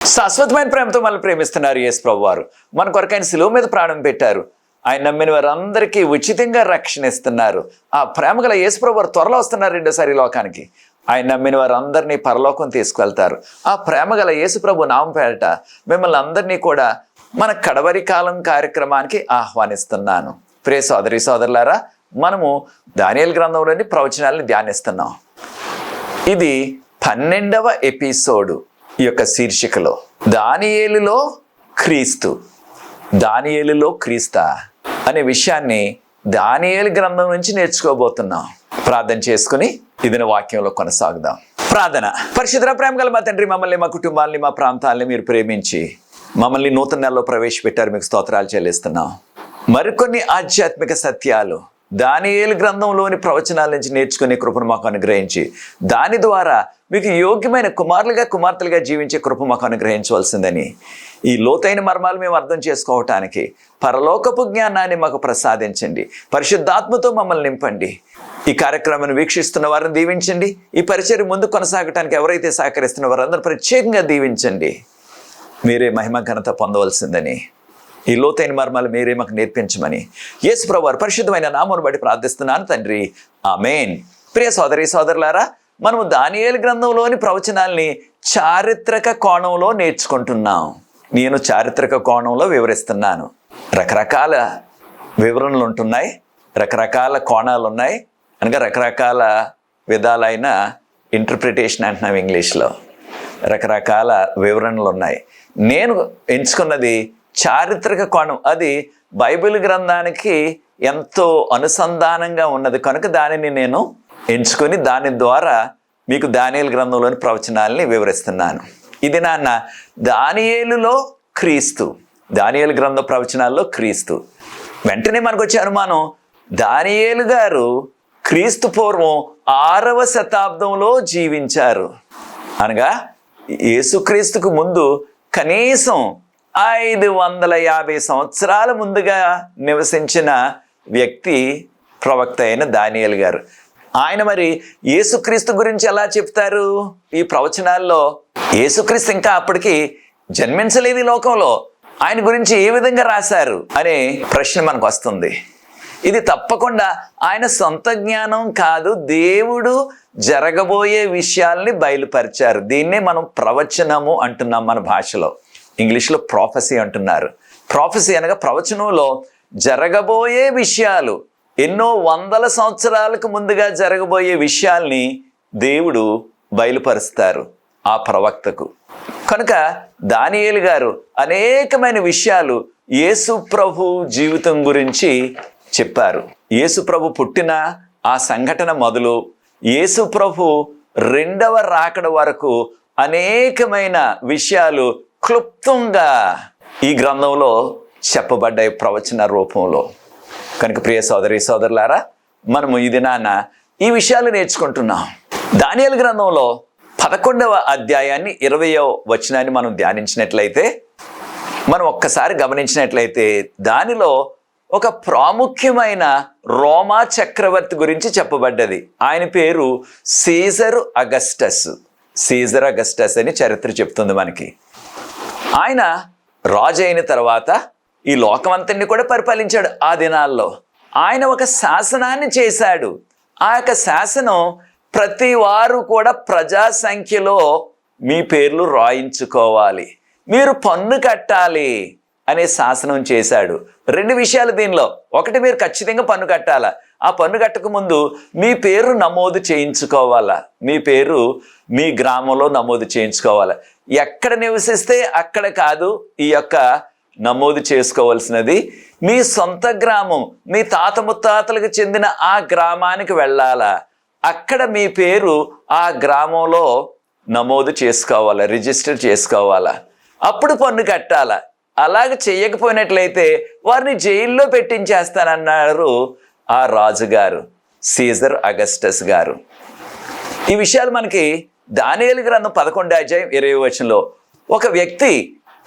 శాశ్వతమైన ప్రేమతో మనల్ని ప్రేమిస్తున్నారు యేసు ప్రభు వారు మన కొరకు ఆయన శిలువ మీద ప్రాణం పెట్టారు. ఆయన నమ్మిన వారందరికీ ఉచితంగా రక్షణ ఇస్తున్నారు. ఆ ప్రేమ గల యేసుప్రభు వారు త్వరలో వస్తున్నారు రెండోసారి లోకానికి. ఆయన నమ్మిన వారందరినీ పరలోకం తీసుకువెళ్తారు ఆ ప్రేమ గల యేసుప్రభు నామం పేరట మిమ్మల్ని అందరినీ కూడా మన కడవరి కాలం కార్యక్రమానికి ఆహ్వానిస్తున్నాను. ప్రే సోదరి సోదరులారా మనము దానియల్ గ్రంథంలోని ప్రవచనాలను ధ్యానిస్తున్నాం. ఇది పన్నెండవ ఎపిసోడు. ఈ యొక్క శీర్షికలో దానియేలులో క్రీస్తు దానియేలులో క్రీస్తా అనే విషయాన్ని దానియేలు గ్రంథం నుంచి నేర్చుకోబోతున్నాం. ప్రార్థన చేసుకుని ఇదిన వాక్యంలో కొనసాగుదాం. ప్రార్థన. పరిశుద్ర ప్రేమ గల మా తండ్రి మమ్మల్ని మా కుటుంబాలని మా ప్రాంతాలని మీరు ప్రేమించి మమ్మల్ని నూతన నెలలో ప్రవేశపెట్టారు మీకు స్తోత్రాలు చెల్లిస్తున్నాం. మరికొన్ని ఆధ్యాత్మిక సత్యాలు దానియేలు గ్రంథంలోని ప్రవచనాల నుంచి నేర్చుకునే కృపను మాకు అనుగ్రహించి దాని ద్వారా మీకు యోగ్యమైన కుమారులుగా కుమార్తెలుగా జీవించే కృప మాకు అనుగ్రహించవలసిందని. ఈ లోతైన మర్మాలు మేము అర్థం చేసుకోవటానికి పరలోకపు జ్ఞానాన్ని మాకు ప్రసాదించండి. పరిశుద్ధాత్మతో మమ్మల్ని నింపండి. ఈ కార్యక్రమాన్ని వీక్షిస్తున్న వారిని దీవించండి. ఈ పరిచయం ముందు కొనసాగటానికి ఎవరైతే సహకరిస్తున్న వారందరూ ప్రత్యేకంగా దీవించండి. మీరే మహిమ ఘనత పొందవలసిందని. ఈ లోతైన మర్మాలు మీరే మాకు నేర్పించమని యేసు ప్రభు పరిశుద్ధమైన నామను బట్టి ప్రార్థిస్తున్నాను తండ్రి. ఆమెన్. ప్రియ సోదరి సోదరులారా మనము దానియేలు గ్రంథంలోని ప్రవచనాల్ని చారిత్రక కోణంలో నేర్చుకుంటున్నాం. నేను చారిత్రక కోణంలో వివరిస్తున్నాను. రకరకాల వివరణలు ఉంటున్నాయి రకరకాల కోణాలు ఉన్నాయి అనగా రకరకాల విధాలైన ఇంటర్ప్రిటేషన్ అంటున్నాం ఇంగ్లీష్లో. రకరకాల వివరణలు ఉన్నాయి నేను ఎంచుకున్నది చారిత్రక కోణం. అది బైబిల్ గ్రంథానికి ఎంతో అనుసంధానంగా ఉన్నది. కనుక దానిని నేను ఎంచుకొని దాని ద్వారా మీకు దానియేలు గ్రంథంలోని ప్రవచనాలని వివరిస్తున్నాను. ఇది నాన్న దానియేలులో క్రీస్తు. దానియేలు గ్రంథ ప్రవచనాల్లో క్రీస్తు. వెంటనే మనకు వచ్చే అనుమానం దానియేలు గారు క్రీస్తు పూర్వం ఆరవ శతాబ్దంలో జీవించారు. అనగా యేసుక్రీస్తుకు ముందు కనీసం ఐదు వందల యాభై సంవత్సరాల ముందుగా నివసించిన వ్యక్తి ప్రవక్త అయిన దానియల్ గారు. ఆయన మరి యేసుక్రీస్తు గురించి ఎలా చెప్తారు? ఈ ప్రవచనాల్లో యేసుక్రీస్తు ఇంకా అప్పటికి జన్మించలేదు లోకంలో ఆయన గురించి ఏ విధంగా రాశారు అనే ప్రశ్న మనకు వస్తుంది. ఇది తప్పకుండా ఆయన సొంత జ్ఞానం కాదు దేవుడు జరగబోయే విషయాల్ని బయలుపరిచారు. దీన్నే మనం ప్రవచనము అంటున్నాం మన భాషలో. ఇంగ్లీష్లో ప్రాఫెసీ అంటున్నారు. ప్రాఫెసీ అనగా ప్రవచనంలో జరగబోయే విషయాలు ఎన్నో వందల సంవత్సరాలకు ముందుగా జరగబోయే విషయాల్ని దేవుడు బయలుపరుస్తారు ఆ ప్రవక్తకు. కనుక దానియేలు గారు అనేకమైన విషయాలు యేసు ప్రభు జీవితం గురించి చెప్పారు. యేసు ప్రభు పుట్టిన ఆ సంఘటన మొదలు యేసు ప్రభు రెండవ రాకడ వరకు అనేకమైన విషయాలు క్లుప్తంగా ఈ గ్రంథంలో చెప్పబడ్డాయి ప్రవచన రూపంలో. కనుక ప్రియ సోదరి సోదరులారా మనము ఈ దినాన ఈ విషయాలు నేర్చుకుంటున్నాం. దానియలు గ్రంథంలో పదకొండవ అధ్యాయాన్ని ఇరవయో వచనాన్ని మనం ధ్యానించినట్లయితే మనం ఒక్కసారి గమనించినట్లయితే దానిలో ఒక ప్రాముఖ్యమైన రోమా చక్రవర్తి గురించి చెప్పబడ్డది. ఆయన పేరు సీజరు అగస్టస్. సీజర్ అగస్టస్ అని చరిత్ర చెప్తుంది మనకి. ఆయన రాజు అయిన తర్వాత ఈ లోకమంతటిని కూడా పరిపాలించాడు ఆ దినాల్లో. ఆయన ఒక శాసనాన్ని చేశాడు. ఆ యొక్క శాసనం ప్రతి వారు కూడా ప్రజా సంఖ్యలో మీ పేర్లు రాయించుకోవాలి. మీరు పన్ను కట్టాలి అనే శాసనం చేశాడు. రెండు విషయాలు దీనిలో. ఒకటి మీరు ఖచ్చితంగా పన్ను కట్టాలా? ఆ పన్ను కట్టక ముందు మీ పేరు నమోదు చేయించుకోవాలా? మీ పేరు మీ గ్రామంలో నమోదు చేయించుకోవాలా? ఎక్కడ నివసిస్తే అక్కడ కాదు ఈ యొక్క నమోదు చేసుకోవాల్సినది. మీ సొంత గ్రామం మీ తాత ముత్తాతలకు చెందిన ఆ గ్రామానికి వెళ్ళాలా? అక్కడ మీ పేరు ఆ గ్రామంలో నమోదు చేసుకోవాలా రిజిస్టర్ చేసుకోవాలా? అప్పుడు పన్ను కట్టాలా? అలాగ చేయకపోయినట్లయితే వారిని జైల్లో పెట్టించేస్తానన్నారు ఆ రాజుగారు సీజర్ అగస్టస్ గారు. ఈ విషయాలు మనకి దానియలు గ్రంథం పదకొండు అధ్యాయం ఇరవై వచనంలో ఒక వ్యక్తి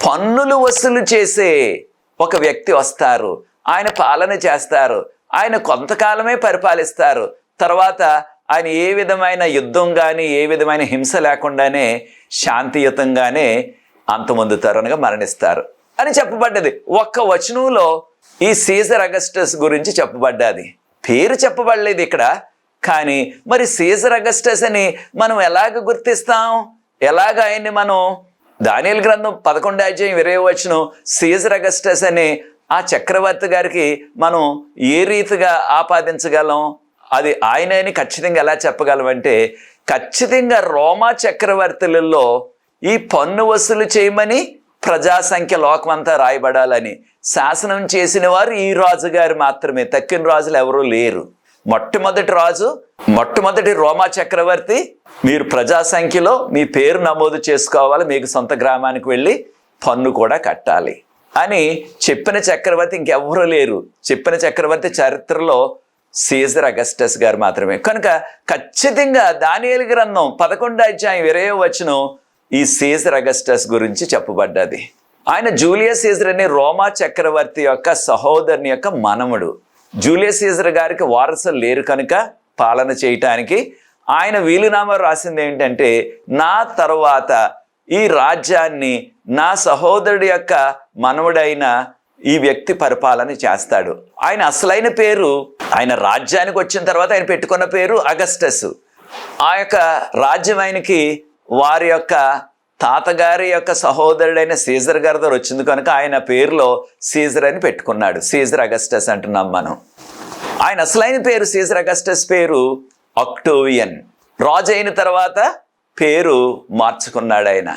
పన్నులు వసూలు చేసే ఒక వ్యక్తి వస్తారు. ఆయన పాలన చేస్తారు. ఆయన కొంతకాలమే పరిపాలిస్తారు. తర్వాత ఆయన ఏ విధమైన యుద్ధం కానీ ఏ విధమైన హింస లేకుండానే శాంతియుతంగానే అంతమందు అనగా మరణిస్తారు అని చెప్పబడ్డది. ఒక్క వచనంలో ఈ సీజర్ అగస్టస్ గురించి చెప్పబడ్డది. పేరు చెప్పబడలేదు ఇక్కడ. కానీ మరి సీజర్ అగస్టస్ అని మనం ఎలాగ గుర్తిస్తాం? ఎలాగ ఆయన్ని మనం దానియల్ గ్రంథం పదకొండు అధ్యాయం ఇరవై వచ్చిన సీజర్ అగస్టస్ అనే ఆ చక్రవర్తి గారికి మనం ఏ రీతిగా ఆపాదించగలం? అది ఆయన అని ఖచ్చితంగా ఎలా చెప్పగలం అంటే ఖచ్చితంగా రోమా చక్రవర్తులలో ఈ పన్ను వసూలు చేయమని ప్రజాసంఖ్య లోకమంతా రాయబడాలని శాసనం చేసిన వారు ఈ రాజుగారు మాత్రమే. తక్కిన రాజులు ఎవరూ లేరు. మొట్టమొదటి రాజు మొట్టమొదటి రోమా చక్రవర్తి. మీరు ప్రజా సంఖ్యలో మీ పేరు నమోదు చేసుకోవాలి మీకు సొంత గ్రామానికి వెళ్ళి పన్ను కూడా కట్టాలి. అని చెప్పిన చక్రవర్తి ఇంకెవ్వరూ లేరు. చెప్పిన చక్రవర్తి చరిత్రలో సీజర్ అగస్టస్ గారు మాత్రమే. కనుక ఖచ్చితంగా దానియలు గ్రంథం పదకొండు అధ్యాయం ఇరవై వచనం ఈ సీజర్ అగస్టస్ గురించి చెప్పబడ్డది. ఆయన జూలియస్ సీజర్ అనే రోమా చక్రవర్తి యొక్క సహోదరుని యొక్క మనముడు జూలియస్ సీజర్ గారికి వారసులు లేరు కనుక పాలన చేయటానికి ఆయన వీలునామా రాసింది ఏంటంటే నా తర్వాత ఈ రాజ్యాన్ని నా సహోదరుడి యొక్క మనవడైన ఈ వ్యక్తి పరిపాలన చేస్తాడు. ఆయన అసలైన పేరు ఆయన రాజ్యానికి వచ్చిన తర్వాత ఆయన పెట్టుకున్న పేరు అగస్టస్. ఆ యొక్క రాజ్యం ఆయనకి వారి యొక్క తాతగారి యొక్క సహోదరుడైన సీజర్ గారి దగ్గర వచ్చింది కనుక ఆయన పేరులో సీజర్ అని పెట్టుకున్నాడు. సీజర్ అగస్టస్ అంటున్నాం మనం. ఆయన అసలైన పేరు సీజర్ అగస్టస్ పేరు అక్టోవియన్. రాజు అయిన తర్వాత పేరు మార్చుకున్నాడు ఆయన.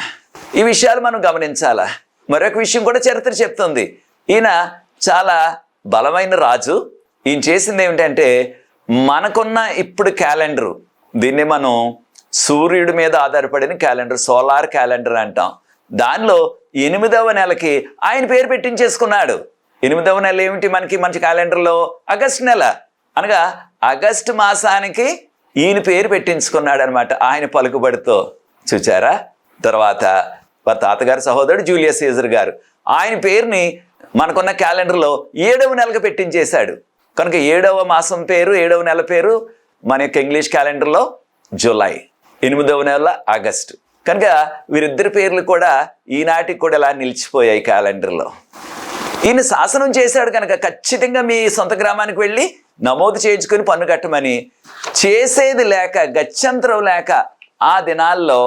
ఈ విషయాలు మనం గమనించాలా? మరొక విషయం కూడా చరిత్ర చెప్తుంది. ఈయన చాలా బలమైన రాజు. ఈయన చేసింది ఏమిటంటే మనకున్న ఇప్పుడు క్యాలెండరు. దీన్ని మనం సూర్యుడి మీద ఆధారపడిన క్యాలెండర్ సోలార్ క్యాలెండర్ అంటాం. దానిలో ఎనిమిదవ నెలకి ఆయన పేరు పెట్టించేసుకున్నాడు. ఎనిమిదవ నెల ఏమిటి మనకి మంచి క్యాలెండర్లో? ఆగస్ట్ నెల. అనగా ఆగస్ట్ మాసానికి ఈయన పేరు పెట్టించుకున్నాడు అనమాట ఆయన పలుకుబడితో. చూచారా? తర్వాత వారి తాతగారి సహోదరుడు జూలియస్ సీజర్ గారు ఆయన పేరుని మనకున్న క్యాలెండర్లో ఏడవ నెలకు పెట్టించేశాడు. కనుక ఏడవ మాసం పేరు ఏడవ నెల పేరు మన యొక్క ఇంగ్లీష్ క్యాలెండర్లో జూలై. ఎనిమిదవ నెల ఆగస్టు. కనుక వీరిద్దరి పేర్లు కూడా ఈనాటికి కూడా ఇలా నిలిచిపోయాయి క్యాలెండర్లో. ఈయన శాసనం చేశాడు కనుక ఖచ్చితంగా మీ సొంత గ్రామానికి వెళ్ళి నమోదు చేయించుకొని పన్ను కట్టమని చేసేది లేక గత్యంతరం లేక ఆ దినాల్లో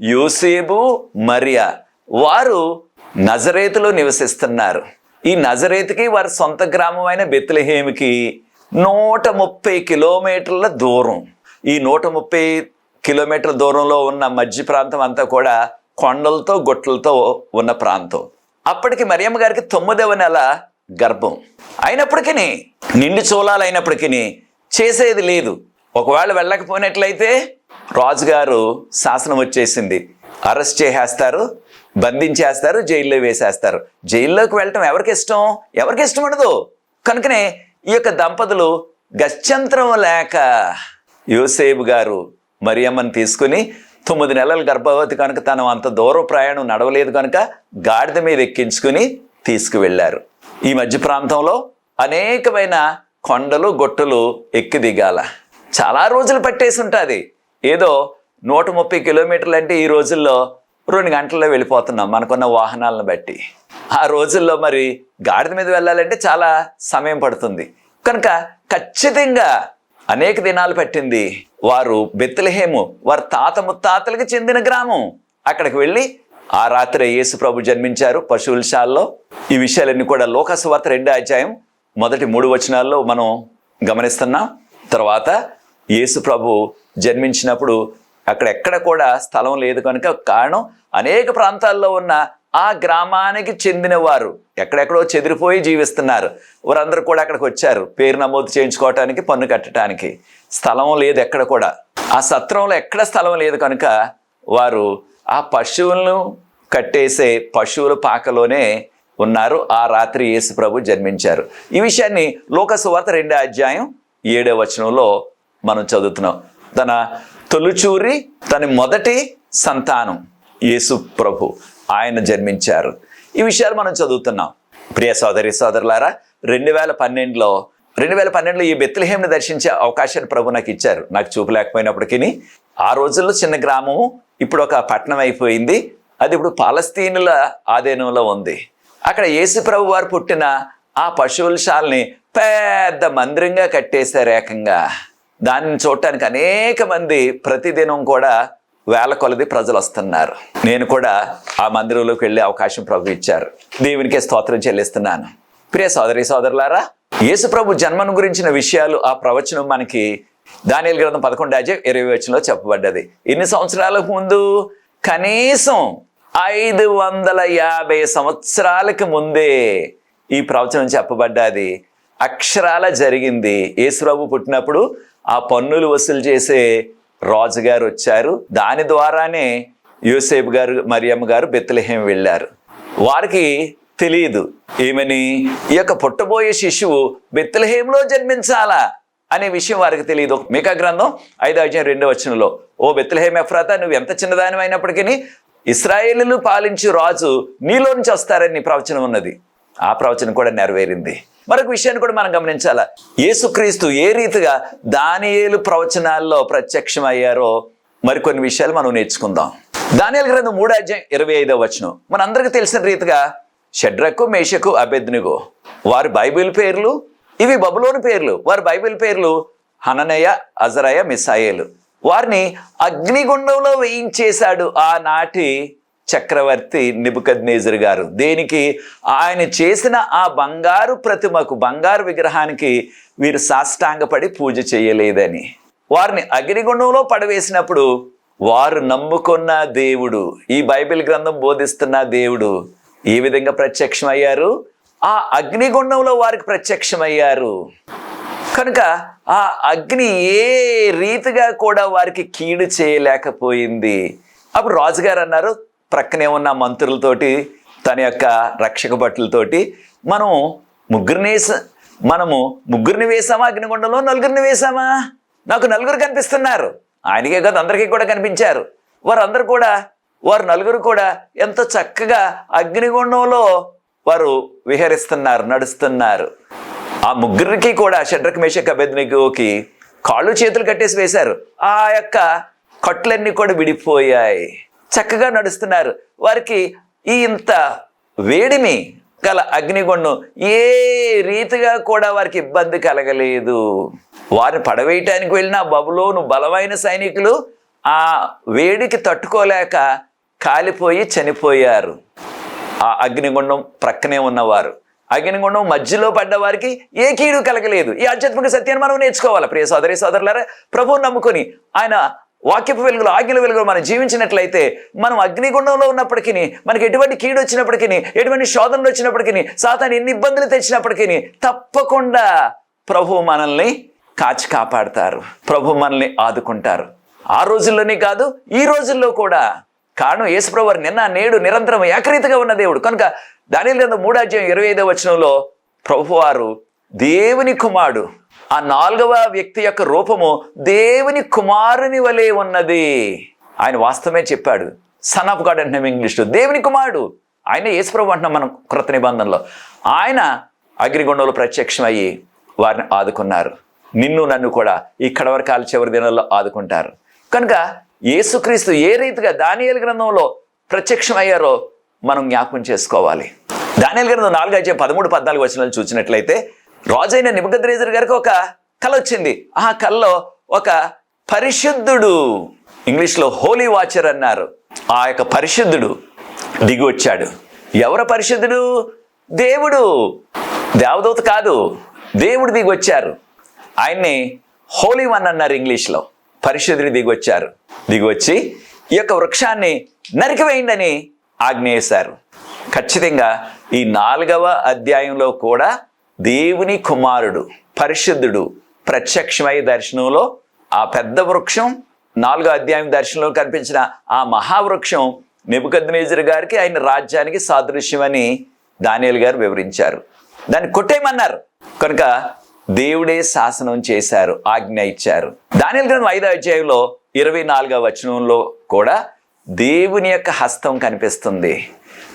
యూసేబు మరియా వారు నజరేతులో నివసిస్తున్నారు. ఈ నజరేతుకి వారి సొంత గ్రామమైన అయిన బెత్లహేమికి నూట ముప్పై కిలోమీటర్ల దూరం. ఈ నూట ముప్పై కిలోమీటర్ల దూరంలో ఉన్న మధ్య ప్రాంతం అంతా కూడా కొండలతో గొట్లతో ఉన్న ప్రాంతం. అప్పటికి మరియమ్మ గారికి తొమ్మిదవ నెల గర్భం. అయినప్పటికీ నిండు చూలాలు అయినప్పటికీ చేసేది లేదు. ఒకవేళ వెళ్ళకపోయినట్లయితే రాజుగారు శాసనం వచ్చేసింది. అరెస్ట్ చేసేస్తారు బంధించేస్తారు జైల్లో వేసేస్తారు. జైల్లోకి వెళ్ళటం ఎవరికి ఇష్టం? ఎవరికి ఇష్టం ఉండదు. కనుకనే ఈ యొక్క దంపతులు గత్యంతరం లేక యోసేబు గారు మరియమ్మని తీసుకుని తొమ్మిది నెలల గర్భవతి కనుక తను అంత దూర ప్రయాణం నడవలేదు కనుక గాడిద మీద ఎక్కించుకుని తీసుకువెళ్ళారు. ఈ మధ్య ప్రాంతంలో అనేకమైన కొండలు గొట్టలు ఎక్కి దిగాల. చాలా రోజులు పట్టేసి ఉంటుంది. ఏదో నూట ముప్పై కిలోమీటర్లు అంటే ఈ రోజుల్లో రెండు గంటల్లో వెళ్ళిపోతున్నాం మనకున్న వాహనాలను బట్టి. ఆ రోజుల్లో మరి గాడిద మీద వెళ్ళాలంటే చాలా సమయం పడుతుంది. కనుక ఖచ్చితంగా అనేక దినాలు పట్టింది వారు బెత్తలహేము వారి తాత ముత్తాతలకు చెందిన గ్రామం. అక్కడికి వెళ్ళి ఆ రాత్రి యేసు ప్రభు జన్మించారు పశువుల శాలలో ఈ విషయాలన్నీ కూడా లోకసువార్త రెండో అధ్యాయం మొదటి మూడు వచనాల్లో మనం గమనిస్తున్నాం. తర్వాత యేసు ప్రభు జన్మించినప్పుడు అక్కడ ఎక్కడ కూడా స్థలం లేదు కనుక కారణం అనేక ప్రాంతాల్లో ఉన్న ఆ గ్రామానికి చెందిన వారు ఎక్కడెక్కడో చెదిరిపోయి జీవిస్తున్నారు. వారందరూ కూడా అక్కడికి వచ్చారు. పేరు నమోదు చేయించుకోవటానికి పన్ను కట్టడానికి స్థలం లేదు ఎక్కడ కూడా. ఆ సత్రంలో ఎక్కడ స్థలం లేదు కనుక వారు ఆ పశువులను కట్టేసే పశువుల పాకలోనే ఉన్నారు. ఆ రాత్రి యేసు ప్రభు జన్మించారు. ఈ విషయాన్ని లోకసువార్త రెండో అధ్యాయం ఏడో వచనంలో మనం చదువుతున్నాం. తన తొలుచూరి తన మొదటి సంతానం యేసు ప్రభు ఆయన జన్మించారు. ఈ విషయాలు మనం చదువుతున్నాం. ప్రియ సోదరి సోదరులారా రెండు వేల పన్నెండులో రెండు వేల పన్నెండులో ఈ బెత్లహేమ్ని దర్శించే అవకాశాన్ని ప్రభు నాకు ఇచ్చారు. నాకు చూపు లేకపోయినప్పటికీ ఆ రోజుల్లో చిన్న గ్రామము ఇప్పుడు ఒక పట్టణం అయిపోయింది. అది ఇప్పుడు పాలస్తీనుల ఆధీనంలో ఉంది. అక్కడ యేసు ప్రభు వారు పుట్టిన ఆ పశువుల శాలని పెద్ద మందిరంగా కట్టేశారు ఏకంగా. దానిని చూడటానికి అనేక మంది ప్రతిదినం కూడా వేల కొలది ప్రజలు వస్తున్నారు. నేను కూడా ఆ మందిరంలోకి వెళ్ళే అవకాశం ప్రభు ఇచ్చారు. దేవునికి స్తోత్రం చెల్లిస్తున్నాను. ప్రియ సోదరి సోదరులారా యేసుప్రభు జన్మను గురించిన విషయాలు ఆ ప్రవచనం మనకి దానియల్ గ్రంథం పదకొండు అజయ్ ఇరవై వచనంలో చెప్పబడ్డది. ఇన్ని సంవత్సరాలకు ముందు కనీసం ఐదు వందల యాభై సంవత్సరాలకు ముందే ఈ ప్రవచనం చెప్పబడ్డది. అక్షరాల జరిగింది. యేసుప్రభు పుట్టినప్పుడు ఆ పన్నులు వసూలు చేసే రాజుగారు వచ్చారు. దాని ద్వారానే యూసేఫ్ గారు మరియమ్మ గారు బెత్తలహేం వెళ్ళారు. వారికి తెలియదు. ఏమని? ఈ యొక్క పుట్టబోయే శిశువు బెత్తలహేంలో జన్మించాలా అనే విషయం వారికి తెలియదు. మీకా గ్రంథం ఐదో అధ్యాయం రెండో వచనంలో ఓ బెత్తలహేం ఎఫ్రాత నువ్వు ఎంత చిన్నదాని అయినప్పటికీ ఇస్రాయేలును పాలించు రాజు నీలో నుంచి వస్తారని ప్రవచనం ఉన్నది. ఆ ప్రవచనం కూడా నెరవేరింది. మరొక విషయాన్ని కూడా మనం గమనించాలా? యేసుక్రీస్తు ఏ రీతిగా దానియేలు ప్రవచనాల్లో ప్రత్యక్షమయ్యారో మరికొన్ని విషయాలు మనం నేర్చుకుందాం. దానియాల గ్రంథం మూడు అధ్యాయం ఇరవై ఐదో వచనం. మనందరికీ తెలిసిన రీతిగా షడ్రకు మేషకు అభెద్నిగో వారి బైబిల్ పేర్లు ఇవి బబులోని పేర్లు. వారి బైబిల్ పేర్లు హననయ అజరయ మిసాయేలు వారిని అగ్నిగుండంలో వేయించేశాడు ఆనాటి చక్రవర్తి నిబుకద్నేజర్ గారు. దేనికి? ఆయన చేసిన ఆ బంగారు ప్రతిమకు బంగారు విగ్రహానికి వీరు సాష్టాంగపడి పూజ చేయలేదని. వారిని అగ్నిగుండంలో పడవేసినప్పుడు వారు నమ్ముకున్న దేవుడు. ఈ బైబిల్ గ్రంథం బోధిస్తున్న దేవుడు. ఏ విధంగా ప్రత్యక్షమయ్యారు. ఆ అగ్నిగుండంలో వారికి ప్రత్యక్షమయ్యారు. కనుక ఆ అగ్ని ఏ రీతిగా కూడా వారికి కీడు చేయలేకపోయింది. అప్పుడు రాజుగారు అన్నారు ప్రక్కనే ఉన్న మంత్రులతోటి తన యొక్క రక్షక భటులతోటి మనం ముగ్గురిని మనము ముగ్గురిని వేసామా అగ్నిగుండంలో? నలుగురిని వేసామా? నాకు నలుగురు కనిపిస్తున్నారు. ఆయనకే కాదు అందరికీ కూడా కనిపించారు. వారందరూ కూడా వారు నలుగురు కూడా ఎంత చక్కగా అగ్నిగుండంలో వారు విహరిస్తున్నారు నడుస్తున్నారు. ఆ ముగ్గురికి కూడా షడ్రక్ మేషక్ అభెద్నికోకి కాళ్ళు చేతులు కట్టేసి వేశారు. ఆ యొక్క కట్లన్నీ కూడా విడిపోయాయి. చక్కగా నడుస్తున్నారు. వారికి ఈ ఇంత వేడిమి గల అగ్నిగుండం ఏ రీతిగా కూడా వారికి ఇబ్బంది కలగలేదు. వారిని పడవేయటానికి వెళ్ళిన బబులోను బలమైన సైనికులు ఆ వేడికి తట్టుకోలేక కాలిపోయి చనిపోయారు. ఆ అగ్నిగుండం ప్రక్కనే ఉన్నవారు. అగ్నిగుండం మధ్యలో పడ్డ వారికి ఏ కీడు కలగలేదు. ఈ ఆధ్యాత్మిక సత్యాన్ని మనం నేర్చుకోవాలి. ప్రియ సోదరి సోదరులారా ప్రభువు నమ్ముకొని ఆయన వాక్యపు వెలుగులో ఆజ్ఞల వెలుగులో మనం జీవించినట్లయితే మనం అగ్నిగుండంలో ఉన్నప్పటికీ మనకి ఎటువంటి కీడు వచ్చినప్పటికీ ఎటువంటి శోధనలు వచ్చినప్పటికీ సాతాను ఎన్ని ఇబ్బందులు తెచ్చినప్పటికీ తప్పకుండా ప్రభు మనల్ని కాచి కాపాడతారు. ప్రభు మనల్ని ఆదుకుంటారు. ఆ రోజుల్లోనే కాదు ఈ రోజుల్లో కూడా. కారణం యేసుప్రభు నిన్న నేడు నిరంతరం ఏకరీతిగా ఉన్న దేవుడు. కనుక దాని గ్రంథం మూడాధ్యాయం ఇరవై ఐదవ వచనంలో ప్రభువారు దేవుని కుమారుడు ఆ నాలుగవ వ్యక్తి యొక్క రూపము దేవుని కుమారుని వలె ఉన్నది. ఆయన వాస్తవమే చెప్పాడు. సన్ ఆఫ్ గాడ్ అంటున్నాం ఇంగ్లీష్లో. దేవుని కుమారుడు. ఆయన యేసుప్రభు అంటున్నాం మనం కృత నిబంధనలో. ఆయన అగ్నిగుండంలో ప్రత్యక్షమయ్యి వారిని ఆదుకున్నారు. నిన్ను నన్ను కూడా ఈ కడవరి కాల చివరి దినాల్లో ఆదుకుంటారు. కనుక యేసుక్రీస్తు ఏ రీతిగా దానియల్ గ్రంథంలో ప్రత్యక్షమయ్యారో మనం జ్ఞాపకం చేసుకోవాలి. దానియేలు గ్రంథం నాలుగు అధ్యాయం పదమూడు పద్నాలుగు వచనాలు చూసినట్లయితే రాజైన నిమగద్రేజర్ గారికి ఒక కళ వచ్చింది. ఆ కళలో ఒక పరిశుద్ధుడు. ఇంగ్లీష్లో హోలీ వాచర్ అన్నారు. ఆ యొక్క పరిశుద్ధుడు దిగి వచ్చాడు. ఎవరు పరిశుద్ధుడు? దేవుడు. దేవదూత కాదు దేవుడు దిగి వచ్చారు. ఆయన్ని హోలీ వన్ అన్నారు ఇంగ్లీష్లో. పరిశుద్ధుడు దిగి వచ్చారు ఈ యొక్క వృక్షాన్ని నరికివేయండి ఆజ్ఞ వేశారు ఖచ్చితంగా ఈ నాలుగవ అధ్యాయంలో కూడా దేవుని కుమారుడు పరిశుద్ధుడు ప్రత్యక్షమై దర్శనంలో ఆ పెద్ద వృక్షం నాలుగో అధ్యాయం దర్శనంలో కనిపించిన ఆ మహావృక్షం నెబుకద్నేజర్ గారికి ఆయన రాజ్యానికి సాదృశ్యమని దానియల్ గారు వివరించారు. దాన్ని కొట్టేయమన్నారు. కనుక దేవుడే శాసనం చేశారు ఆజ్ఞ ఇచ్చారు. దాని గ్రంథం ఐదో అధ్యాయంలో ఇరవై నాలుగవ వచనంలో కూడా దేవుని యొక్క హస్తం కనిపిస్తుంది.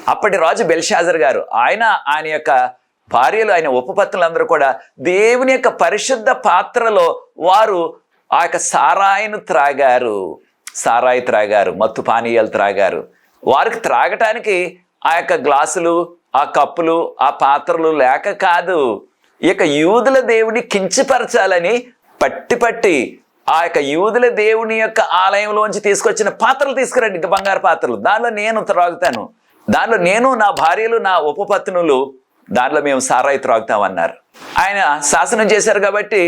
అప్పటి రాజు బెల్షాజర్ గారు ఆయన ఆయన యొక్క భార్యలు ఆయన ఉపపత్నులందరూ కూడా దేవుని యొక్క పరిశుద్ధ పాత్రలో వారు ఆ యొక్క సారాయిను త్రాగారు. సారాయి త్రాగారు మత్తు పానీయాలు త్రాగారు. వారికి త్రాగటానికి ఆ యొక్క గ్లాసులు ఆ కప్పులు ఆ పాత్రలు లేక కాదు. ఈ యొక్క యూదుల దేవుని కించపరచాలని పట్టి పట్టి ఆ యొక్క యూదుల దేవుని యొక్క ఆలయంలోంచి తీసుకొచ్చిన పాత్రలు తీసుకురండి ఇంకా బంగారు పాత్రలు. దానిలో నేను త్రాగుతాను. దానిలో నేను నా భార్యలు నా ఉపపత్నులు దానిలో మేము సారాయి త్రాగుతామన్నారు ఆయన శాసనం చేశారు కాబట్టి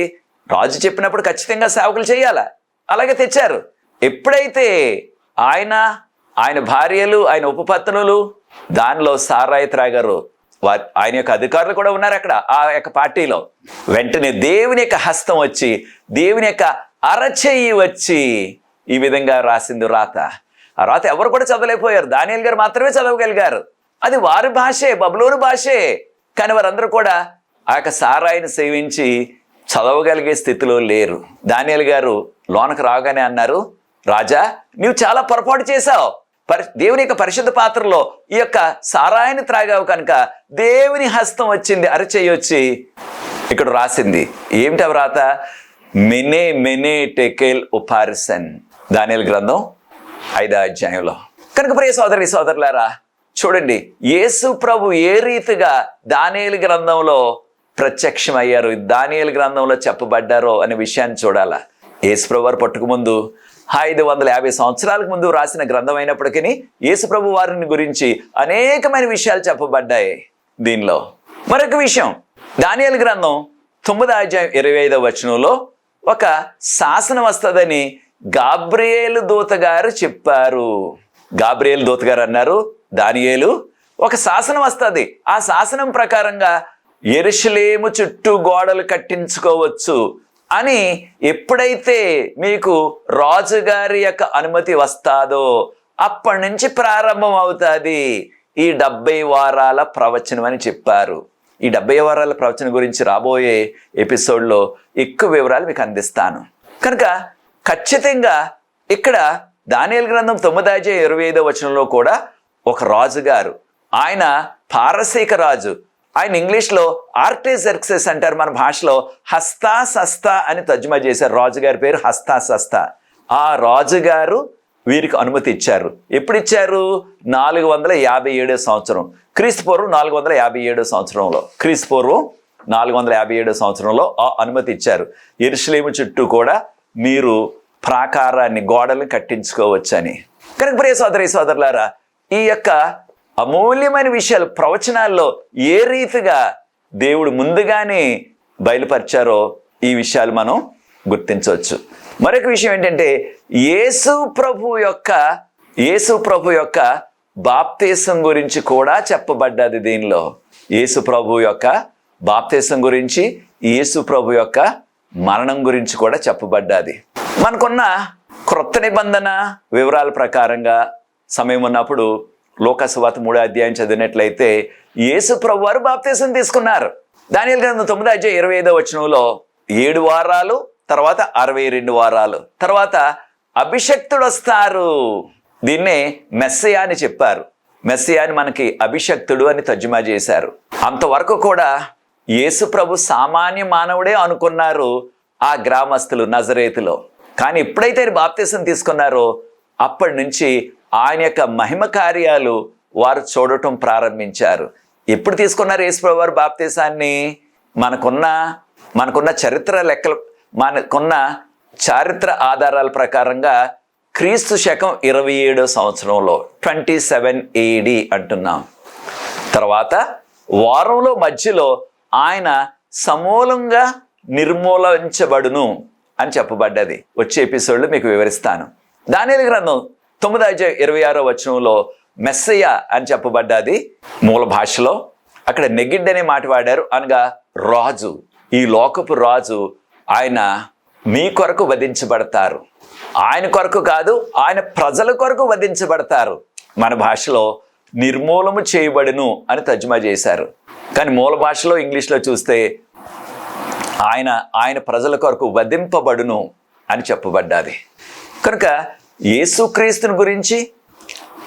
రాజు చెప్పినప్పుడు ఖచ్చితంగా సేవకులు చేయాలా. అలాగే తెచ్చారు. ఎప్పుడైతే ఆయన ఆయన భార్యలు ఆయన ఉపపత్నులు దానిలో సారాయి త్రాగారు ఆయన యొక్క అధికారులు కూడా ఉన్నారు అక్కడ ఆ యొక్క పార్టీలో. వెంటనే దేవుని యొక్క హస్తం వచ్చి దేవుని యొక్క అరచేయి వచ్చి ఈ విధంగా రాసింది రాత. ఆ రాత ఎవరు కూడా చదవలేకపోయారు. దానియల్ గారు మాత్రమే చదవగలిగారు. అది వారి భాషే బబులోని భాషే. కానీ వారందరూ కూడా ఆ యొక్క సారాయిని సేవించి చదవగలిగే స్థితిలో లేరు. దానియల్ గారు లోనకు రాగానే అన్నారు రాజా నీవు చాలా పొరపాటు చేశావు. పరి దేవుని యొక్క పరిశుద్ధ పాత్రలో ఈ యొక్క సారాయిని త్రాగావు కనుక దేవుని హస్తం వచ్చింది అరచేయి వచ్చి ఇక్కడ రాసింది. ఏమిటి వ్రాత? మెనే మెనే టెకెల్ ఉపారిసన్ దానియల్ గ్రంథం ఐదో అధ్యాయంలో. కనుక ప్రియ సోదరి సోదరులారా చూడండి యేసు ప్రభు ఏ రీతిగా దానియలు గ్రంథంలో ప్రత్యక్షమయ్యారు? దానియలు గ్రంథంలో చెప్పబడ్డారో అనే విషయాన్ని చూడాలా? యేసు ప్రభు వారు పట్టుకు ముందు ఐదు వందల యాభై సంవత్సరాలకు ముందు రాసిన గ్రంథం అయినప్పటికీ యేసుప్రభు వారిని గురించి అనేకమైన విషయాలు చెప్పబడ్డాయి దీనిలో. మరొక విషయం దానియాల గ్రంథం తొమ్మిదో అధ్యాయం ఇరవై ఐదవ వచనంలో ఒక శాసనం వస్తుందని గాబ్రియేలు దూత గారు చెప్పారు. గాబ్రియేలు దూత గారు అన్నారు దానియేలు ఒక శాసనం వస్తుంది. ఆ శాసనం ప్రకారంగా ఎరుషలేము చుట్టూ గోడలు కట్టించుకోవచ్చు. అని ఎప్పుడైతే మీకు రాజుగారి యొక్క అనుమతి వస్తాదో అప్పటి నుంచి ప్రారంభం అవుతుంది. ఈ డెబ్బై వారాల ప్రవచనం అని చెప్పారు. ఈ డెబ్బై వారాల ప్రవచనం గురించి రాబోయే ఎపిసోడ్లో ఎక్కువ వివరాలు మీకు అందిస్తాను. కనుక ఖచ్చితంగా ఇక్కడ దానియల్ గ్రంథం తొమ్మిదాజే ఇరవై ఐదో వచనంలో కూడా ఒక రాజుగారు ఆయన పారసీక రాజు ఆయన ఇంగ్లీష్లో ఆర్టేజెర్క్సెస్ అంటారు మన భాషలో. హస్తా సస్తా అని తర్జుమా చేశారు. రాజుగారి పేరు హస్తా సస్తా. ఆ రాజుగారు వీరికి అనుమతి ఇచ్చారు. ఎప్పుడు ఇచ్చారు నాలుగు వందల యాభై ఏడో సంవత్సరం. క్రీస్తు పూర్వం నాలుగు వందల యాభై ఏడో సంవత్సరంలో. క్రీస్తు పూర్వం నాలుగు వందల యాభై ఏడో సంవత్సరంలో ఆ అనుమతి ఇచ్చారు. ఇరుషులేము చుట్టూ కూడా మీరు ప్రాకారాన్ని గోడలు కట్టించుకోవచ్చని. కనుక ప్రియ సోదరి సోదరులారా ఈ యొక్క అమూల్యమైన విషయాలు ప్రవచనాల్లో ఏ రీతిగా దేవుడు ముందుగానే బయలుపరిచారో ఈ విషయాలు మనం గుర్తించవచ్చు. మరొక విషయం ఏంటంటే యేసు ప్రభు యొక్క యేసు ప్రభు యొక్క బాప్తీసం గురించి కూడా చెప్పబడ్డది దీనిలో. యేసు ప్రభు యొక్క బాప్తీసం గురించి యేసు ప్రభు యొక్క మరణం గురించి కూడా చెప్పబడ్డది. మనకున్న క్రొత్త నిబంధన వివరాల ప్రకారంగా సమయం ఉన్నప్పుడు లోకసువాత మూడో అధ్యాయం చదివినట్లయితే యేసు ప్రభు వారు బాప్తీసం తీసుకున్నారు. దాని గ్రంథం తొమ్మిది అధ్యాయం ఇరవై ఐదో వచనంలో ఏడు వారాలు తర్వాత అరవై రెండు వారాలు తర్వాత అభిషక్తుడు వస్తారు దీన్నే మెస్సయా అని చెప్పారు. మెస్సయా అని మనకి అభిషక్తుడు అని తర్జుమా చేశారు. అంతవరకు కూడా యేసు ప్రభు సామాన్య మానవుడే అనుకున్నారు ఆ గ్రామస్తులు నజరేతులో. కానీ ఎప్పుడైతే బాప్తీసం తీసుకున్నారో అప్పటి నుంచి ఆయన యొక్క మహిమ కార్యాలు వారు చూడటం ప్రారంభించారు. ఎప్పుడు తీసుకున్నారు యేసుప్రభు వారు బాప్తీసాన్ని? మనకున్న మనకున్న చరిత్ర లెక్కలు మనకున్న చారిత్ర ఆధారాల ప్రకారంగా క్రీస్తు శకం ఇరవై ఏడో సంవత్సరంలో ట్వంటీ సెవెన్ ఏడి అంటున్నాం. తర్వాత వారంలో మధ్యలో ఆయన సమూలంగా నిర్మూలించబడును అని చెప్పబడ్డది. వచ్చే ఎపిసోడ్లో మీకు వివరిస్తాను. దాని గ్రంథం తొమ్మిది అధ్యాయం ఇరవై ఆరో వచనంలో మెస్సయ్య అని చెప్పబడ్డది మూల భాషలో. అక్కడ నెగిడ్ అనే మాట వాడారు. అనగా రాజు ఈ లోకపు రాజు ఆయన మీ కొరకు వధించబడతారు. ఆయన కొరకు కాదు ఆయన ప్రజల కొరకు వధించబడతారు. మన భాషలో నిర్మూలము చేయబడును అని తర్జుమా చేశారు. కానీ మూల భాషలో ఇంగ్లీష్లో చూస్తే ఆయన ఆయన ప్రజల కొరకు వధింపబడును అని చెప్పబడ్డది. కనుక యేసుక్రీస్తుని గురించి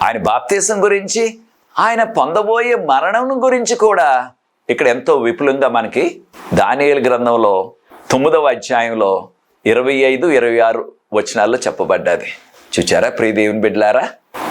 ఆయన బాప్తీసం గురించి ఆయన పొందబోయే మరణం గురించి కూడా ఇక్కడ ఎంతో విపులంగా మనకి దానియేలు గ్రంథంలో తొమ్మిదవ అధ్యాయంలో ఇరవై ఐదు ఇరవై ఆరు వచనాల్లో చెప్పబడ్డది. చూచారా ప్రియ దేవుని బిడ్డలారా?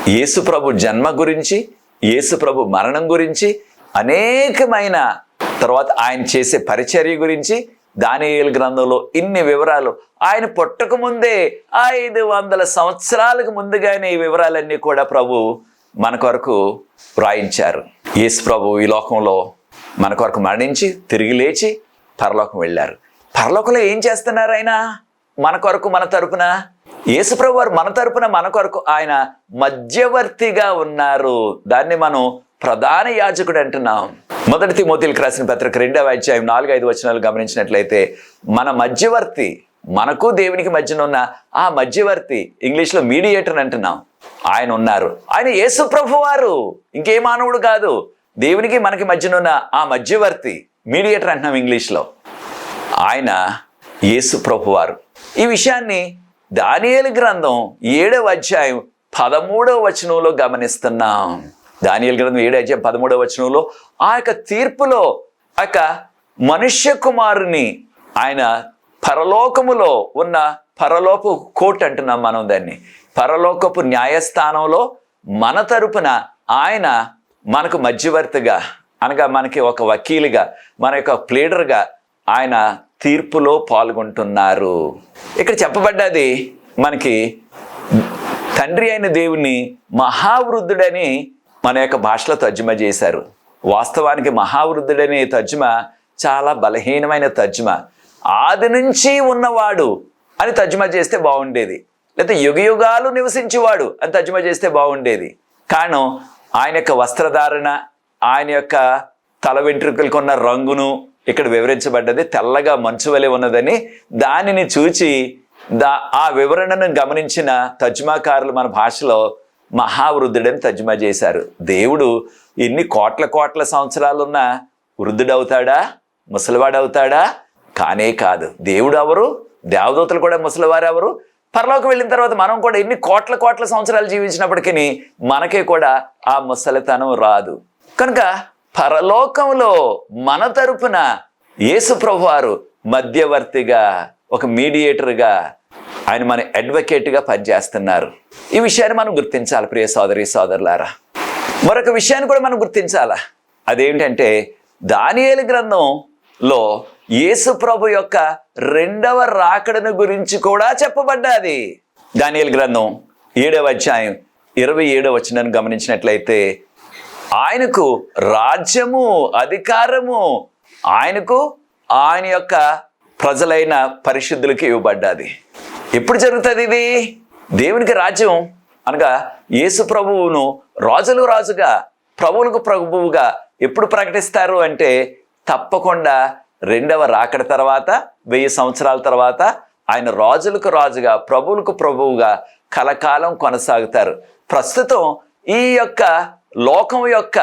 యేసు ప్రభు జన్మ గురించి యేసు ప్రభు మరణం గురించి అనేకమైన తర్వాత ఆయన చేసే పరిచర్య గురించి దానియేలు గ్రంథంలో ఇన్ని వివరాలు. ఆయన పుట్టకముందే ఐదు వందల సంవత్సరాలకు ముందుగానే ఈ వివరాలన్నీ కూడా ప్రభు మన కొరకు వ్రాయించారు. యేసు ప్రభు ఈ లోకంలో మన కొరకు మరణించి తిరిగి లేచి పరలోకం వెళ్ళారు. పరలోకంలో ఏం చేస్తున్నారు ఆయన? మన కొరకు మన తరపున? యేసుప్రభు వారు మన తరపున మన కొరకు ఆయన మధ్యవర్తిగా ఉన్నారు. దాన్ని మనం ప్రధాన యాజకుడు అంటున్నాం. మొదటి తిమోతిలకు రాసిన పత్రిక రెండవ అధ్యాయం నాలుగు ఐదు వచనాలు గమనించినట్లయితే మన మధ్యవర్తి మనకు దేవునికి మధ్యన ఉన్న ఆ మధ్యవర్తి ఇంగ్లీష్లో మీడియేటర్ అంటున్నాం. ఆయన ఉన్నారు. ఆయన యేసు ప్రభు వారు. ఇంకే మానవుడు కాదు. దేవునికి మనకి మధ్యన ఉన్న ఆ మధ్యవర్తి మీడియేటర్ అంటున్నాం ఇంగ్లీష్లో. ఆయన యేసు ప్రభువారు ఈ విషయాన్ని దానియేలు గ్రంథం ఏడవ అధ్యాయం పదమూడవ వచనంలో గమనిస్తున్నాం. దానియల్ గ్రంథం ఏడు అధ్యాయం పదమూడవ వచనంలో ఆ యొక్క తీర్పులో ఆ యొక్క మనుష్య కుమారుని ఆయన పరలోకములో ఉన్న పరలోపు కోర్టు అంటున్నాం మనం దాన్ని. పరలోకపు న్యాయస్థానంలో మన తరపున ఆయన మనకు మధ్యవర్తిగా అనగా మనకి ఒక వకీలుగా మన యొక్క ప్లీడర్గా ఆయన తీర్పులో పాల్గొంటున్నారు. ఇక్కడ చెప్పబడ్డది మనకి తండ్రి అయిన దేవుణ్ణి మహావృద్ధుడని మన యొక్క భాషలో తర్జుమా చేశారు. వాస్తవానికి మహావృద్ధుడనే తర్జుమా చాలా బలహీనమైన తర్జుమా. ఆది నుంచి ఉన్నవాడు అని తర్జుమా చేస్తే బాగుండేది. లేకపోతే యుగ యుగాలు నివసించేవాడు అని తర్జుమా చేస్తే బాగుండేది. కారణం ఆయన యొక్క వస్త్రధారణ ఆయన యొక్క తల వెంట్రుకలకు ఉన్న రంగును ఇక్కడ వివరించబడ్డది. తెల్లగా మంచు వలె ఉన్నదని దానిని చూచి దా ఆ వివరణను గమనించిన తర్జుమాకారులు మన భాషలో మహావృద్ధుడని తర్జుమా చేశారు. దేవుడు ఎన్ని కోట్ల కోట్ల సంవత్సరాలున్నా వృద్ధుడవుతాడా? ముసలివాడవుతాడా? కానే కాదు. దేవుడు ఎవరు? దేవదూతలు కూడా ముసలివారు ఎవరు? పరలోకి వెళ్ళిన తర్వాత మనం కూడా ఎన్ని కోట్ల కోట్ల సంవత్సరాలు జీవించినప్పటికీ మనకే కూడా ఆ ముసలితనం రాదు. కనుక పరలోకంలో మన తరపున యేసు ప్రభువారు మధ్యవర్తిగా ఒక మీడియేటర్గా ఆయన మన అడ్వకేట్గా పనిచేస్తున్నారు. ఈ విషయాన్ని మనం గుర్తించాలి ప్రియ సోదరి సోదరులారా. మరొక విషయాన్ని కూడా మనం గుర్తించాలా? అదేమిటంటే దానియేలు గ్రంథంలో యేసు ప్రభు యొక్క రెండవ రాకడను గురించి కూడా చెప్పబడ్డది. దానియేలు గ్రంథం ఏడవ అధ్యాయం ఇరవై ఏడవ వచనాన్ని గమనించినట్లయితే ఆయనకు రాజ్యము అధికారము ఆయనకు ఆయన యొక్క ప్రజలైన పరిశుద్ధులకి ఇవ్వబడ్డాది. ఎప్పుడు జరుగుతుంది ఇది? దేవునికి రాజ్యం. అనగా యేసు ప్రభువును రాజులు రాజుగా ప్రభువులకు ప్రభువుగా ఎప్పుడు ప్రకటిస్తారు అంటే తప్పకుండా రెండవ రాకడ తర్వాత వెయ్యి సంవత్సరాల తర్వాత ఆయన రాజులకు రాజుగా ప్రభువులకు ప్రభువుగా కలకాలం కొనసాగుతారు. ప్రస్తుతం ఈ యొక్క లోకం యొక్క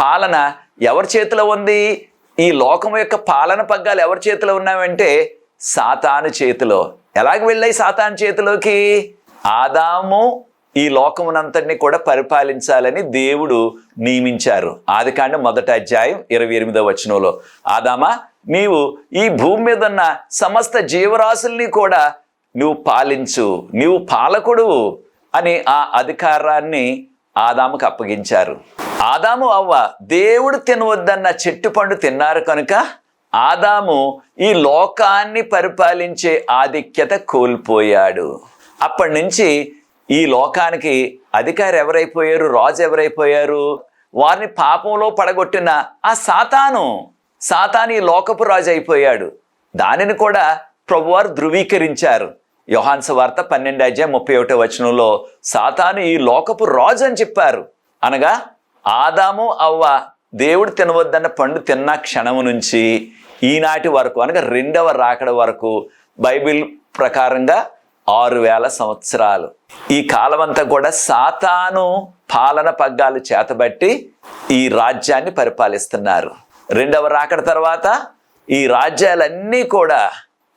పాలన ఎవరి చేతిలో ఉంది? ఈ లోకం యొక్క పాలన పగ్గాలు ఎవరి చేతిలో ఉన్నాయంటే సాతాను చేతిలో. ఎలాగ వెళ్ళాయి సాతాన్ చేతిలోకి? ఆదాము ఈ లోకమునంతటిని కూడా పరిపాలించాలని దేవుడు నియమించారు. ఆదికాండం మొదటి అధ్యాయం ఇరవై ఎనిమిదవ వచనంలో. ఆదామా నీవు ఈ భూమి మీద ఉన్న సమస్త జీవరాశుల్ని కూడా నువ్వు పాలించు నీవు పాలకుడు అని ఆ అధికారాన్ని ఆదాముకు అప్పగించారు. ఆదాము అవ్వ దేవుడు తినవద్దన్న చెట్టు పండు తిన్నారు కనుక ఆదాము ఈ లోకాన్ని పరిపాలించే ఆధిక్యత కోల్పోయాడు. అప్పటి నుంచి ఈ లోకానికి అధికారి ఎవరైపోయారు రాజు ఎవరైపోయారు వారిని పాపంలో పడగొట్టిన ఆ సాతాను. సాతాను ఈ లోకపు రాజు అయిపోయాడు దానిని కూడా ప్రభువారు ధృవీకరించారు. యోహాన్స్ వార్త పన్నెండు అధ్యాయం ముప్పై ఒకటో వచనంలో సాతాను ఈ లోకపు రాజు అని చెప్పారు. అనగా ఆదాము అవ్వ దేవుడు తినవద్దన్న పండు తిన్న క్షణము నుంచి ఈనాటి వరకు అనగా రెండవ రాకడ వరకు బైబిల్ ప్రకారంగా ఆరు వేల సంవత్సరాలు. ఈ కాలమంతా కూడా సాతాను పాలన పగ్గాలు చేతబట్టి ఈ రాజ్యాన్ని పరిపాలిస్తున్నారు. రెండవ రాకడ తర్వాత ఈ రాజ్యాలన్నీ కూడా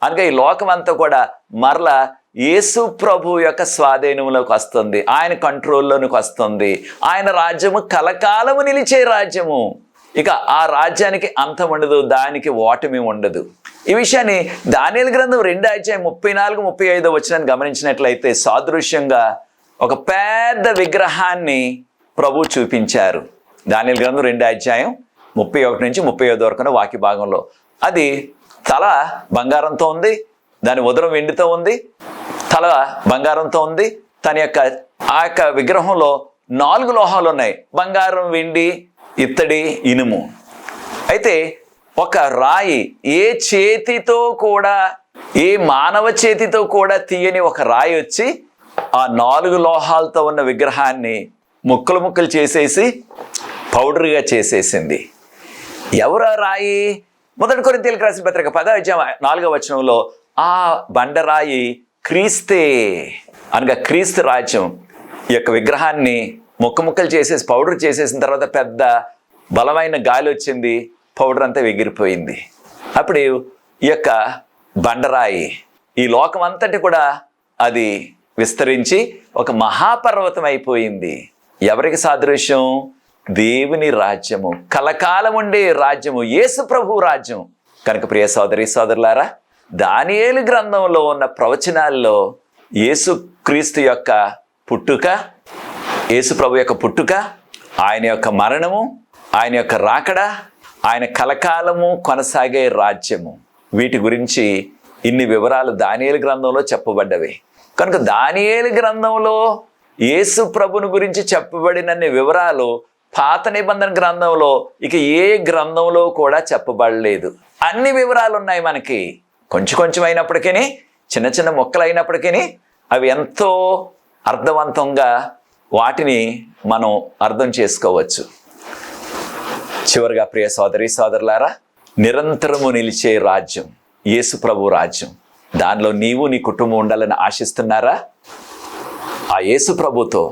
అనగా ఈ లోకం అంతా కూడా మరలా యేసు ప్రభు యొక్క స్వాధీనంలోకి వస్తుంది. ఆయన కంట్రోల్లోనికి వస్తుంది. ఆయన రాజ్యము కలకాలము నిలిచే రాజ్యము. ఇక ఆ రాజ్యానికి అంతం ఉండదు దానికి ఓటమి ఉండదు. ఈ విషయాన్ని దానియల గ్రంథం రెండు అధ్యాయం ముప్పై నాలుగు ముప్పై ఐదు వచ్చిన గమనించినట్లయితే సాదృశ్యంగా ఒక పెద్ద విగ్రహాన్ని ప్రభు చూపించారు. దానియల గ్రంథం రెండు అధ్యాయం ముప్పై ఒకటి నుంచి ముప్పై ఐదు వరకు వాక్య భాగంలో. అది తల బంగారంతో ఉంది దాని ఉదరం వెండితో ఉంది తల బంగారంతో ఉంది తన యొక్క ఆ యొక్క విగ్రహంలో నాలుగు లోహాలు ఉన్నాయి. బంగారం వెండి ఇత్తడి ఇనుము. అయితే ఒక రాయి ఏ చేతితో కూడా ఏ మానవ చేతితో కూడా తీయని ఒక రాయి వచ్చి ఆ నాలుగు లోహాలతో ఉన్న విగ్రహాన్ని ముక్కలు ముక్కలు చేసేసి పౌడర్గా చేసేసింది. ఎవరు ఆ రాయి? మొదటి కొరింతీలకు రాసిన పత్రిక పద నాలుగవ వచనంలో ఆ బండరాయి క్రీస్తే అనగా క్రీస్తు రాజ్యం ఈ యొక్క విగ్రహాన్ని ముక్క ముక్కలు చేసేసి పౌడర్ చేసేసిన తర్వాత పెద్ద బలమైన గాలి వచ్చింది పౌడర్ అంతా ఎగిరిపోయింది అప్పుడు ఈ యొక్క బండరాయి ఈ లోకం అంతటి కూడా అది విస్తరించి ఒక మహాపర్వతం అయిపోయింది. ఎవరికి సాదృశ్యం? దేవుని రాజ్యము. కలకాలం ఉండే రాజ్యము యేసు ప్రభు రాజ్యం కనుక ప్రియ సోదరి సోదరులారా దానియేలు గ్రంథంలో ఉన్న ప్రవచనాల్లో యేసు క్రీస్తు యొక్క పుట్టుక యేసు ప్రభు యొక్క పుట్టుక ఆయన యొక్క మరణము ఆయన యొక్క రాకడ ఆయన కలకాలము కొనసాగే రాజ్యము. వీటి గురించి ఇన్ని వివరాలు దానియేలు గ్రంథంలో చెప్పబడ్డవి. కనుక దానియేలు గ్రంథంలో యేసు ప్రభుని గురించి చెప్పబడినన్ని వివరాలు పాత నిబంధన గ్రంథంలో ఇక ఏ గ్రంథంలో కూడా చెప్పబడలేదు. అన్ని వివరాలు ఉన్నాయి మనకి. కొంచెం కొంచెం అయినప్పటికీ చిన్న చిన్న మొక్కలు అయినప్పటికీ అవి ఎంతో అర్థవంతంగా వాటిని మనం అర్థం చేసుకోవచ్చు. చివరిగా ప్రియ సోదరి సోదరులారా నిరంతరము నిలిచే రాజ్యం యేసు ప్రభు రాజ్యం. దానిలో నీవు నీ కుటుంబం ఉండాలని ఆశిస్తున్నారా? ఆ యేసు ప్రభుతో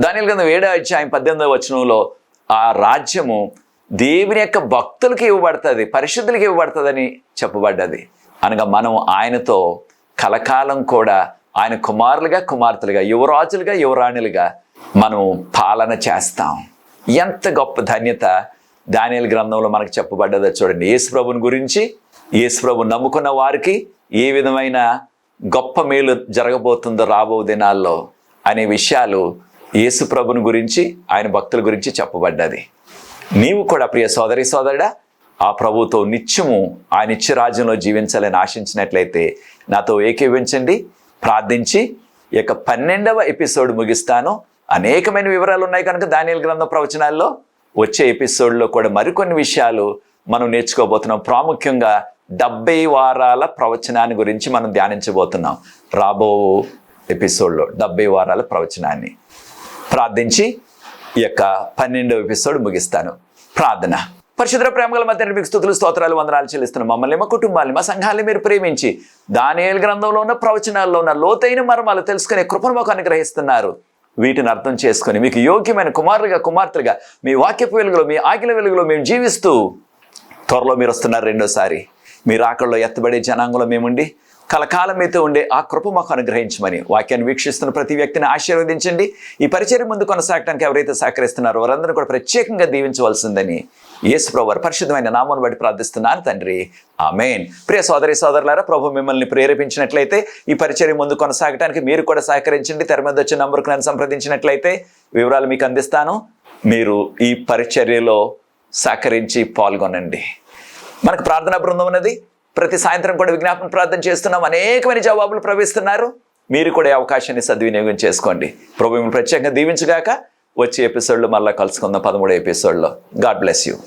దాని కింద ఏడో అధ్యాయం పద్దెనిమిదవ వచనంలో ఆ రాజ్యము దేవుని యొక్క భక్తులకి ఇవ్వబడుతుంది పరిశుద్ధులకి ఇవ్వబడుతుందని చెప్పబడ్డది. అనగా మనం ఆయనతో కలకాలం కూడా ఆయన కుమారులుగా కుమార్తెలుగా యువరాజులుగా యువరాణులుగా మనం పాలన చేస్తాం. ఎంత గొప్ప ధన్యత దానియల గ్రంథంలో మనకు చెప్పబడ్డదో చూడండి. యేసుప్రభుని గురించి యేసుప్రభు నమ్ముకున్న వారికి ఏ విధమైన గొప్ప మేలు జరగబోతుందో రాబో దినాల్లో అనే విషయాలు యేసుప్రభుని గురించి ఆయన భక్తుల గురించి చెప్పబడ్డది. నీవు కూడా ప్రియ సోదరి సోదరుడా ఆ ప్రభుతో నిత్యము ఆ నిత్య రాజ్యంలో జీవించాలని ఆశించినట్లయితే నాతో ఏకీవించండి ప్రార్థించి ఈ యొక్క పన్నెండవ ఎపిసోడ్ ముగిస్తాను. అనేకమైన వివరాలు ఉన్నాయి కనుక దానియల్ గ్రంథం ప్రవచనాల్లో వచ్చే ఎపిసోడ్లో కూడా మరికొన్ని విషయాలు మనం నేర్చుకోబోతున్నాం. ప్రాముఖ్యంగా డెబ్బై వారాల ప్రవచనాన్ని గురించి మనం ధ్యానించబోతున్నాం. రాబో ఎపిసోడ్లో డెబ్బై వారాల ప్రవచనాన్ని. ప్రార్థించి ఈ యొక్క పన్నెండవ ఎపిసోడ్ ముగిస్తాను. ప్రార్థన. పరిశుద్ర ప్రేమగల మధ్య మీకు స్థుతులు స్తోత్రాలు వందనాలు చెల్లిస్తున్న. మమ్మల్ని మా కుటుంబాన్ని మా సంఘాన్ని మీరు ప్రేమించి దానియేలు గ్రంథంలో ఉన్న ప్రవచనాల్లో ఉన్న లోతైన మర్మాలు తెలుసుకునే కృపను మాకు అనుగ్రహిస్తున్నారు. వీటిని అర్థం చేసుకొని మీకు యోగ్యమైన కుమారులుగా కుమార్తెలుగా మీ వాక్యపు వెలుగులో మీ ఆకిల వెలుగులో మేము జీవిస్తూ త్వరలో మీరు వస్తున్నారు రెండోసారి. మీరు ఆకల్లో ఎత్తబడే జనాంగంలో మేముండి కలకాలం మీతో ఉండే ఆ కృప మాకు అనుగ్రహించమని వాక్యాన్ని వీక్షిస్తున్న ప్రతి వ్యక్తిని ఆశీర్వదించండి. ఈ పరిచయం ముందు కొనసాగడానికి ఎవరైతే సహకరిస్తున్నారో వారందరూ కూడా ప్రత్యేకంగా దీవించవలసిందని యేసు ప్రభు పరిశుద్ధమైన నామను బట్టి ప్రార్థిస్తున్నాను తండ్రి. ఆమెన్. ప్రియ సోదరి సోదరులారా ప్రభు మిమ్మల్ని ప్రేరేపించినట్లయితే ఈ పరిచయం ముందు కొనసాగడానికి మీరు కూడా సహకరించండి. తెర మీద వచ్చే నంబర్కు నన్ను సంప్రదించినట్లయితే వివరాలు మీకు అందిస్తాను. మీరు ఈ పరిచర్యలో సహకరించి పాల్గొనండి. మనకు ప్రార్థనా బృందం ఉన్నది. ప్రతి సాయంత్రం కూడా విజ్ఞాపన ప్రార్థన చేస్తున్నాం. అనేకమైన జవాబులు ప్రవేశిస్తున్నారు మీరు కూడా ఈ అవకాశాన్ని సద్వినియోగం చేసుకోండి. ప్రభు మిమ్మల్ని ప్రత్యేకంగా దీవించగాక వచ్చే ఎపిసోడ్లో మళ్ళీ కలుసుకుందాం. పదమూడు ఎపిసోడ్లో. God bless you.